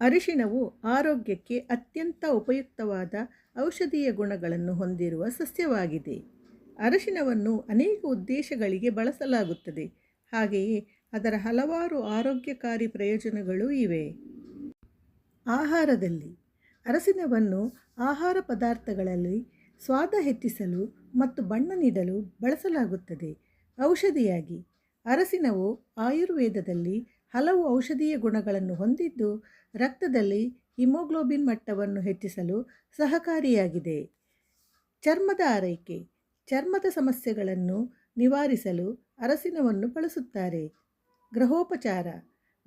ಅರಿಶಿಣವು ಆರೋಗ್ಯಕ್ಕೆ ಅತ್ಯಂತ ಉಪಯುಕ್ತವಾದ ಔಷಧೀಯ ಗುಣಗಳನ್ನು ಹೊಂದಿರುವ ಸಸ್ಯವಾಗಿದೆ. ಅರಿಶಿನವನ್ನು ಅನೇಕ ಉದ್ದೇಶಗಳಿಗೆ ಬಳಸಲಾಗುತ್ತದೆ. ಹಾಗೆಯೇ ಅದರ ಹಲವಾರು ಆರೋಗ್ಯಕಾರಿ ಪ್ರಯೋಜನಗಳು ಇವೆ. ಆಹಾರದಲ್ಲಿ ಅರಸಿನವನ್ನು ಆಹಾರ ಪದಾರ್ಥಗಳಲ್ಲಿ ಸ್ವಾದ ಹೆಚ್ಚಿಸಲು ಮತ್ತು ಬಣ್ಣ ನೀಡಲು ಬಳಸಲಾಗುತ್ತದೆ. ಔಷಧಿಯಾಗಿ ಅರಸಿನವು ಆಯುರ್ವೇದದಲ್ಲಿ ಹಲವು ಔಷಧೀಯ ಗುಣಗಳನ್ನು ಹೊಂದಿದ್ದು ರಕ್ತದಲ್ಲಿ ಹಿಮೋಗ್ಲೋಬಿನ್ ಮಟ್ಟವನ್ನು ಹೆಚ್ಚಿಸಲು ಸಹಕಾರಿಯಾಗಿದೆ. ಚರ್ಮದ ಆರೈಕೆ, ಚರ್ಮದ ಸಮಸ್ಯೆಗಳನ್ನು ನಿವಾರಿಸಲು ಅರಸಿನವನ್ನು ಬಳಸುತ್ತಾರೆ. ಗ್ರಹೋಪಚಾರ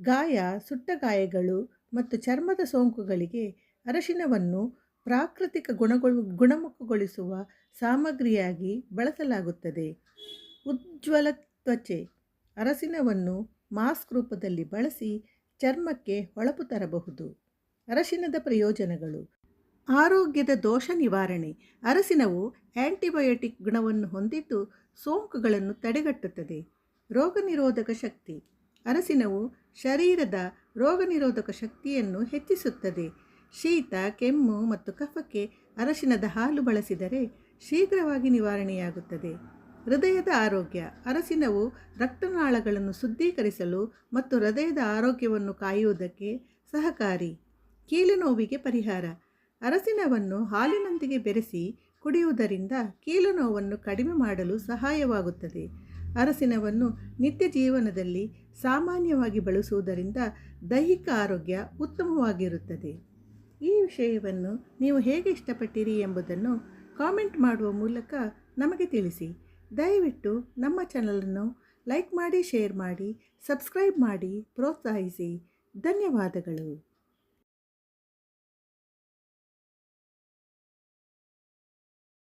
ಗಾಯ, ಸುಟ್ಟ ಗಾಯಗಳು ಮತ್ತು ಚರ್ಮದ ಸೋಂಕುಗಳಿಗೆ ಅರಶಿನವನ್ನು ಪ್ರಾಕೃತಿಕ ಗುಣಗೊಳ, ಗುಣಮುಖಗೊಳಿಸುವ ಸಾಮಗ್ರಿಯಾಗಿ ಬಳಸಲಾಗುತ್ತದೆ. ಉಜ್ವಲ ತ್ವಚೆ, ಅರಸಿನವನ್ನು ಮಾಸ್ಕ್ ರೂಪದಲ್ಲಿ ಬಳಸಿ ಚರ್ಮಕ್ಕೆ ಹೊಳಪು ತರಬಹುದು. ಅರಶಿನದ ಪ್ರಯೋಜನಗಳು. ಆರೋಗ್ಯದ ದೋಷ ನಿವಾರಣೆ. ಅರಸಿನವು ಆ್ಯಂಟಿಬಯೋಟಿಕ್ ಗುಣವನ್ನು ಹೊಂದಿದ್ದು ಸೋಂಕುಗಳನ್ನು ತಡೆಗಟ್ಟುತ್ತದೆ. ರೋಗನಿರೋಧಕ ಶಕ್ತಿ. ಅರಸಿನವು ಶರೀರದ ರೋಗನಿರೋಧಕ ಶಕ್ತಿಯನ್ನು ಹೆಚ್ಚಿಸುತ್ತದೆ. ಶೀತ, ಕೆಮ್ಮು ಮತ್ತು ಕಫಕ್ಕೆ ಅರಶಿನದ ಹಾಲು ಬಳಸಿದರೆ ಶೀಘ್ರವಾಗಿ ನಿವಾರಣೆಯಾಗುತ್ತದೆ. ಹೃದಯದ ಆರೋಗ್ಯ, ಅರಸಿನವು ರಕ್ತನಾಳಗಳನ್ನು ಶುದ್ಧೀಕರಿಸಲು ಮತ್ತು ಹೃದಯದ ಆರೋಗ್ಯವನ್ನು ಕಾಯುವುದಕ್ಕೆ ಸಹಕಾರಿ. ಕೀಲು ನೋವಿಗೆ ಪರಿಹಾರ. ಅರಸಿನವನ್ನು ಹಾಲಿನೊಂದಿಗೆ ಬೆರೆಸಿ ಕುಡಿಯುವುದರಿಂದ ಕೀಲು ನೋವನ್ನು ಕಡಿಮೆ ಮಾಡಲು ಸಹಾಯವಾಗುತ್ತದೆ. ಅರಸಿನವನ್ನು ನಿತ್ಯ ಜೀವನದಲ್ಲಿ ಸಾಮಾನ್ಯವಾಗಿ ಬಳಸುವುದರಿಂದ ದೈಹಿಕ ಆರೋಗ್ಯ ಉತ್ತಮವಾಗಿರುತ್ತದೆ. ಈ ವಿಷಯವನ್ನು ನೀವು ಹೇಗೆ ಇಷ್ಟಪಟ್ಟಿರಿ ಎಂಬುದನ್ನು ಕಾಮೆಂಟ್ ಮಾಡುವ ಮೂಲಕ ನಮಗೆ ತಿಳಿಸಿ. ದಯವಿಟ್ಟು ನಮ್ಮ ಚಾನಲನ್ನು ಲೈಕ್ ಮಾಡಿ ಶೇರ್ ಮಾಡಿ ಸಬ್ಸ್ಕ್ರೈಬ್ ಮಾಡಿ ಪ್ರೋತ್ಸಾಹಿಸಿ. ಧನ್ಯವಾದಗಳು.